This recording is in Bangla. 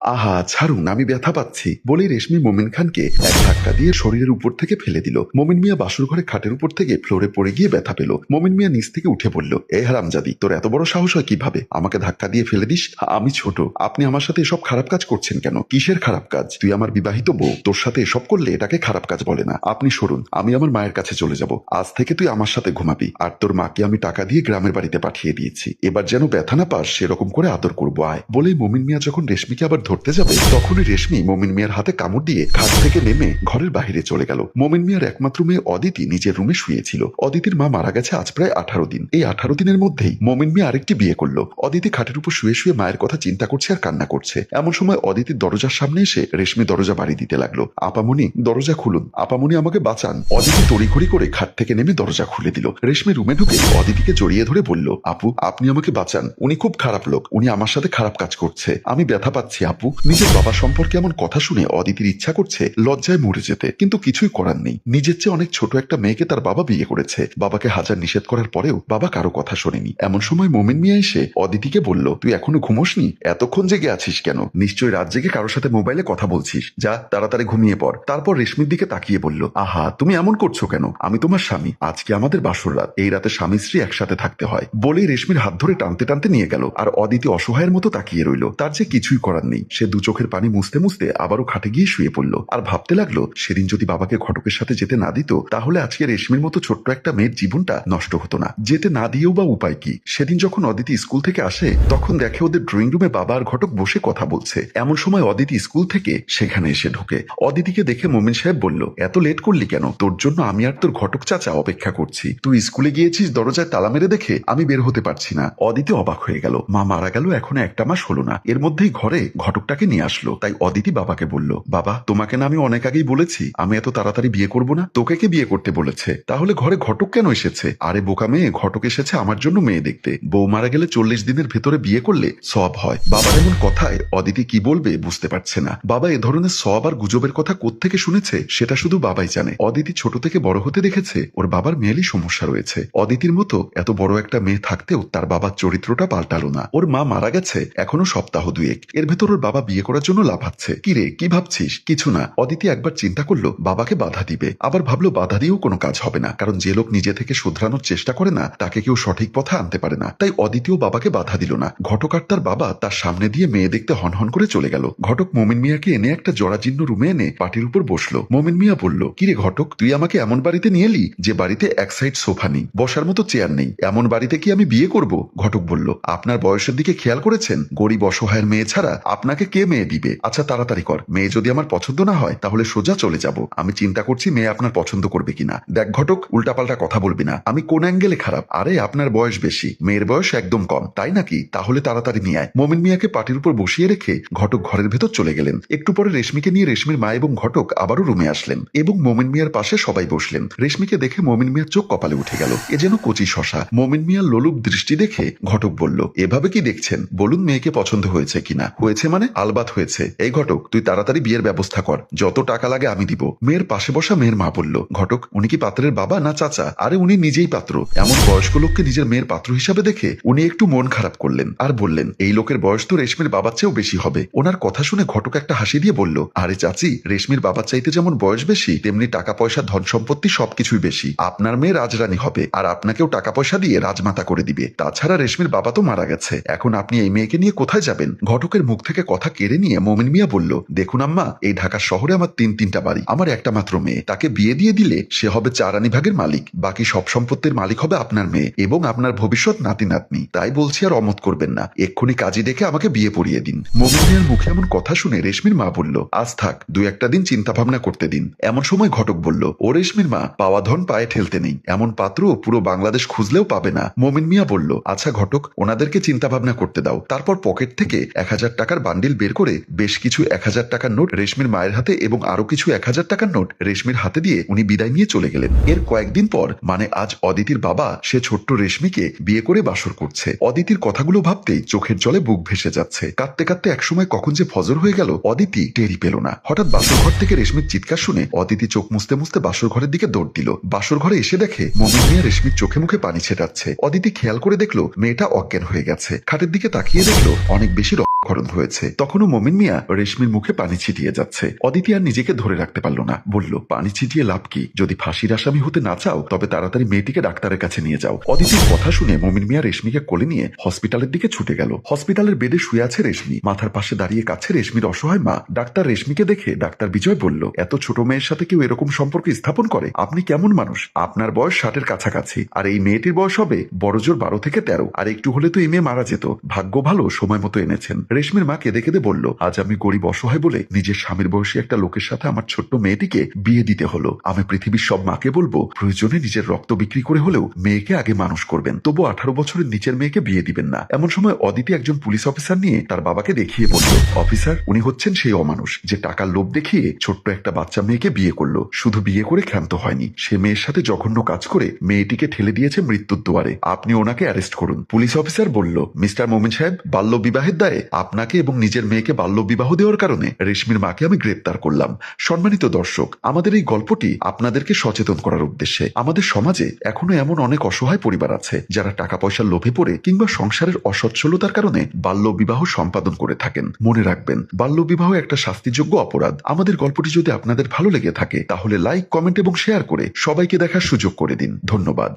আহা, ছাড়ুন, আমি ব্যথা পাচ্ছি। বলে রেশমি মোমিন খানকে এক ধাক্কা দিয়ে শরীরের উপর থেকে ফেলে দিল। মোমিন মিয়া বাসুর ঘরে খাটের উপর থেকে ফ্লোরে পড়ে গিয়ে ব্যথা পেল। মোমিন মিয়া নিচ থেকে উঠে পড়ল এ হারামজাদি, তোর এত বড় সাহস হয় কীভাবে? আমাকে ধাক্কা দিয়ে ফেলে দিস? আমি ছোট। আপনি আমার সাথে এসব খারাপ কাজ করছেন কেন? কিসের খারাপ কাজ? তুই আমার বিবাহিত বউ। তোর সাথে এসব করলে এটাকে খারাপ কাজ বলে না। আপনি সরুন, আমি আমার মায়ের কাছে চলে যাব। আজ থেকে তুই আমার সাথে ঘুমাবি। আর তোর মাকে আমি টাকা দিয়ে গ্রামের বাড়িতে পাঠিয়ে দিয়েছি। এবার যেন ব্যথা না পাস, সেরকম করে আদর করব, আয়। বলেই মোমিন মিয়া যখন রেশমিকে আবার ধরতে যাবে, তখনই রেশমি মোমিন মিয়ার হাতে কামড় দিয়ে খাট থেকে নেমে ঘরের বাইরে চলে গেল। মোমিন মিয়ার একমাত্র মেয়ে অদিতি নিজের রুমে শুয়েছিল। অদিতির মা মারা গেছে আজ প্রায় আঠারো দিন। এই আঠারো দিনের মধ্যেই মোমিন মিয়া আরেকটি বিয়ে করল। অদিতি খাটের উপর শুয়ে শুয়ে মায়ের কথা চিন্তা করছে আর কান্না করছে। এমন সময় অদিতির দরজার সামনে এসে রেশমি দরজা বাড়ি দিতে লাগল। আপামনি দরজা খুলুন, আপামনি আমাকে বাঁচান। অদিতি তড়িঘড়ি করে খাট থেকে নেমে দরজা খুলে দিল। রেশমি রুমে ঢুকে অদিতিকে জড়িয়ে ধরে বলল, আপু, আপনি আমাকে বাঁচান। উনি খুব খারাপ লোক। উনি আমার সাথে খারাপ কাজ করছে। আমি ব্যথা পাচ্ছি, আপু। নিজের বাবা সম্পর্কে এমন কথা শুনে অদিতির ইচ্ছা করছে লজ্জায় মরে যেতে, কিন্তু কিছুই করার নেই। নিজের চেয়ে অনেক ছোট একটা মেয়েকে তার বাবা বিয়ে করেছে। বাবাকে হাজার নিষেধ করার পরেও বাবা কারও কথা শোনেনি। এমন সময় মোমিন মিয়া এসে অদিতিকে বলল, তুই এখনও ঘুমোসনি? এতক্ষণ জেগে আছিস কেন? নিশ্চয়ই রাত জেগে কারোর সাথে মোবাইলে কথা বলছিস। যা, তাড়াতাড়ি ঘুমিয়ে পড়। তারপর রেশমির দিকে তাকিয়ে বলল, আহা, তুমি এমন করছ কেন? আমি তোমার স্বামী। আজকে আমাদের বাসর রাত। এই রাতে স্বামী স্ত্রী একসাথে থাকতে হয়। বলেই রেশমির হাত ধরে টানতে টানতে নিয়ে গেল, আর অদিতি অসহায়ের মতো তাকিয়ে রইল। তার যে কিছুই করার নেই। সে দু চোখের পানি মুছতে মুছতে আবারও খাটে গিয়ে শুয়ে পড়ল। আর ভাবতে লাগল, সেদিন যদি বাবাকে ঘটকের সাথে যেতে না দিত, তাহলে আজকে রেশমির মতো ছোট্ট একটা মেয়ের জীবনটা নষ্ট হতো না। যেতে না দিয়েও বা উপায় কি? সেদিন যখন অদিতি স্কুল থেকে আসে, তখন দেখে ওদের ড্রয়িং রুমে বাবা আর ঘটক বসে কথা বলছে। এমন সময় অদিতি স্কুল থেকে সেখানে এসে ঢোকে। অদিতিকে দেখে মোমিন সাহেব বলল, এত লেট করলি কেন? তোর জন্য আমি আর তোর ঘটক চাচা অপেক্ষা করছি। তুই স্কুলে গিয়েছিস, দরজায় তালা মেরে দেখে আমি বের হতে পারছি না। অদিতি অবাক হয়ে গেল, মা মারা গেল, এখনও একটা মাস হলো না। এর মধ্যেই ঘরে ঘটকটাকে নিয়ে আসলো। তাই অদিতি বাবাকে বলল, বাবা, তোমাকে না আমি অনেক আগেই বলেছি, আমি এত তাড়াতাড়ি বিয়ে করব না। তোকে কে বিয়ে করতে বলেছে? তাহলে ঘরে ঘটক কেন এসেছে? আরে বোকা মেয়ে, ঘটক এসেছে আমার জন্য মেয়ে দেখতে। বউ মারা গেলে চল্লিশ দিনের ভেতরে বিয়ে করলে সব হয়। বাবার এমন কথায় অদিতি কি বলবে বুঝতে পারছে না। বাবা এ ধরনের সব আর গুজবের কথা কোত্থেকে শুনেছে, সেটা শুধু বাবাই জানে। অদিতি ছোট থেকে বড় হতে দেখেছে, ওর বাবার মেয়েরই সমস্যা রয়েছে। অদিতির মতো এত বড় একটা মেয়ে থাকতেও তার বাবার চরিত্রটা পাল্টালো না। ওর মা মারা গেছে এখনও সপ্তাহ দুয়েক। এর ভেতর ওর বাবা বিয়ে করার জন্য লাভাচ্ছে কি রে, কি ভাবছিস? কিছু না। অদিতি একবার চিন্তা করল, বাবাকে বাধা দিবে। আবার ভাবলো, বাধা দিয়েও কোনো কাজ হবে না, কারণ যে লোক নিজে থেকে শুধরানোর চেষ্টা করে না, তাকে কেউ সঠিক পথে আনতে পারে না। তাই অদিতিও বাবাকে বাধা দিল না। ঘটক আর তার বাবা তার সামনে দিয়ে মেয়ে দেখতে হনহন করে চলে গেল। ঘটক মোমিন মিয়াকে এনে একটা জরাজীর্ণ রুমে এনে পাটির উপর বসল। মোমিন মিয়া বলল কিরে ঘটক, তুই আমাকে এমন বাড়িতে নিয়ে এলি যে বাড়িতে এক সাইড সোফা নেই, বসার মতো চেয়ার নেই। এমন বাড়িতে কি আমি বিয়ে করব? ঘটক বলল, আপনার বয়সের দিকে খেয়াল করেছেন? গরিব অসহায়ের মেয়ে ছাড়া আপনাকে কে মেয়ে দিবে? আচ্ছা তাড়াতাড়ি কর। মেয়ে যদি আমার পছন্দ না হয়, তাহলে সোজা চলে যাব। আমি চিন্তা করছি মেয়ে আপনার পছন্দ করবে কিনা। দেখ, ঘটক, উল্টাপাল্টা কথা বলবি না। আমি কোন অ্যাঙ্গেলে খারাপ? আরে, আপনার বয়স বেশি। মেয়ের বয়স একদম কম। তাই নাকি? তাহলে তাড়াতাড়ি নিয়ে আয়। মোমিন মিয়াকে পাটির উপর বসিয়ে রেখে ঘটক ঘরের ভেতর চলে গেলেন। একটু পরে রেশমিকে নিয়ে রেশমির মা এবং ঘটক আবারও রুমে আসলেন এবং মোমিন মিয়ার পাশে সবাই বসলেন। রেশমিকে দেখে মোমিন মিয়ার চোখ কপালে উঠে গেল। এ যেন কচি শশা। মোমিন মিয়ার লোলুপ দৃষ্টি দেখে ঘটক বলল, এভাবে কি দেখছেন? বলুন মেয়েকে পছন্দ হয়েছে কিনা? হয়েছে মানে? আলবাত হয়েছে। এই ঘটক, তুই তাড়াতাড়ি বিয়ের ব্যবস্থা কর। যত টাকা লাগে আমি দিব। মেয়ের পাশে বসা মেয়ের মা বলল, ঘটক, উনি কি পাত্রের বাবা না চাচা? আরে, উনি নিজেই পাত্র। এমন বয়স্ক লোককে নিজের মেয়ের পাত্র হিসাবে দেখে উনি একটু মন খারাপ করলেন আর বললেন, এই লোকের বয়স তো রেশমির বাবার চেয়েও বেশি হবে। ওনার কথা শুনে ঘটক একটা হাসি দিয়ে বলল, আরে চাচি, রেশমির বাবার চাইতে যেমন বয়স বেশি, তেমনি টাকা পয়সা ধন সম্পত্তি সবকিছুই বেশি। আপনার মেয়ে রাজরানী হবে আর আপনাকেও টাকা পয়সা দিয়ে রাজমাতা করে দিবে। তাছাড়া রেশমির বাবা তো মারা গেছে। এখন আপনি এই মেয়েকে নিয়ে কোথায় যাবেন? ঘটকের মুখ থেকে কথা কেড়ে নিয়ে মোমিন মিয়া বলল, দেখুন আম্মা, এই ঢাকা শহরে আমার তিন তিনটা বাড়ি। আমার একটা মাত্র মেয়ে। তাকে বিয়ে দিয়ে দিলে সে হবে চারানি ভাগের মালিক। বাকি সব সম্পত্তির মালিক হবে আপনার মেয়ে এবং আপনার ভবিষ্যৎ নাতি নাতনি তাই বলছি আর অমত করবেন না। এক্ষুনি কাজী ডেকে আমাকে বিয়ে পড়িয়ে দিন। মোমিন মিয়ার মুখে এমন কথা শুনে রেশমির মা বলল, আজ থাক দু একটা দিন চিন্তা ভাবনা করতে দিন। এমন সময় ঘটক বলল, ও রেশমির মা, পাওয়া ধন পায়ে ঠেলতে নেই। এমন পাত্র পুরো বাংলাদেশ খুঁজলেও পাবে না। মোমিন মিয়া বলল আচ্ছা ঘটক, ওনাদেরকে চিন্তা ভাবনা করতে দাও। তারপর পকেট থেকে এক হাজার টাকার বান্ডিল বের করে বেশ কিছু এক হাজার টাকার নোট রেশমির মায়ের হাতে এবং আরও কিছু এক হাজার টাকার নোট রেশমির হাতে দিয়ে উনি বিদায় নিয়ে চলে গেলেন। এর কয়েকদিন পর মানে আজ অদিতির বাবা সে ছোট্ট রেশমিকে বিয়ে করে বাসর করছে। অদিতির কথাগুলো ভাবতেই চোখের জলে বুক ভেসে যাচ্ছে। কাঁদতে কাঁদতে একসময় কখন যে ফজর হয়ে গেল, অদিতি টেরি পেল না। হঠাৎ বাসর ঘর থেকে রেশমির চিৎকার শুনে অদিতি চোখ মুছতে মুছতে বাসর ঘরের দিকে দৌড় দিল। বাসর ঘরে এসে দেখে মমিন মিয়া রেশমির চোখে মুখে পানি ছেটাচ্ছে। অদিতি খেয়াল করে দেখল, মেয়েটা অজ্ঞান হয়ে গেছে। খাটের দিকে তাকিয়ে দেখল, অনেক বেশি খরণ হয়েছে। তখনও মমিন মিয়া রেশমির মুখে পানি ছিটিয়ে যাচ্ছে। অদিতি আর নিজেকে ধরে রাখতে পারল না। বলল, পানি ছিটিয়ে লাভ কি? যদি ফাঁসির আসামি হতে না চাও, তবে তাড়াতাড়ি মেয়েটিকে ডাক্তারের কাছে নিয়ে যাও। অদিতির কথা শুনে মমিন মিয়া রেশমিকে কোলে নিয়ে হসপিটালের দিকে ছুটে গেল। হসপিটালের বেডে শুয়ে আছে রেশমি। মাথার পাশে দাঁড়িয়ে কাছে রেশমির অসহায় মা। ডাক্তার রেশমিকে দেখে ডাক্তার বিজয় বলল, এত ছোট মেয়ের সাথে কেউ এরকম সম্পর্ক স্থাপন করে? আপনি কেমন মানুষ? আপনার বয়স ষাটের কাছাকাছি। আর এই মেয়েটির বয়স হবে বড়জোর বারো থেকে তেরো। আর একটু হলে তো এই মেয়ে মারা যেত। ভাগ্য ভালো, সময় মতো এনেছেন। রেশমির মা কেঁদে কেঁদে বলল, আজ আমি গরিব অসহায় বলে নিজের স্বামীর বয়সী একটা লোকের সাথে আমার ছোট্ট মেয়েটিকে বিয়ে দিতে হলো। আমি পৃথিবীর সব মাকে বলব, প্রয়োজনে নিজের রক্ত বিক্রি করে হলেও মেয়েকে আগে মানুষ করবেন। তবু আঠারো বছরের নিচের মেয়েকে বিয়ে দিবেন না। এমন সময় অদিতি একজন পুলিশ অফিসার নিয়ে তার বাবাকে দেখিয়ে বলল, অফিসার, উনি হচ্ছেন সেই অমানুষ যে টাকার লোভ দেখিয়ে ছোট্ট একটা বাচ্চা মেয়েকে বিয়ে করল। শুধু বিয়ে করে ক্ষান্ত হয়নি, সে মেয়ের সাথে জঘন্য কাজ করে মেয়েটিকে ঠেলে দিয়েছে মৃত্যুর দুয়ারে। আপনি ওনাকে অ্যারেস্ট করুন। পুলিশ অফিসার বলল, মিস্টার মোমিন সাহেব, বাল্য বিবাহের দায়ে আপনাকে এবং নিজের মেয়েকে বাল্য বিবাহ দেওয়ার কারণে রেশমির মাকে আমি গ্রেপ্তার করলাম। সম্মানিত দর্শক, আমাদের এই গল্পটি আপনাদেরকে সচেতন করার উদ্দেশ্যে। আমাদের সমাজে এখনও এমন অনেক অসহায় পরিবার আছে, যারা টাকা পয়সার লোভে পড়ে কিংবা সংসারের অসচ্ছলতার কারণে বাল্য বিবাহ সম্পাদন করে থাকেন। মনে রাখবেন বাল্য বিবাহ একটা শাস্তিযোগ্য অপরাধ। আমাদের গল্পটি যদি আপনাদের ভালো লেগে থাকে, তাহলে লাইক, কমেন্ট এবং শেয়ার করে সবাইকে দেখার সুযোগ করে দিন। ধন্যবাদ।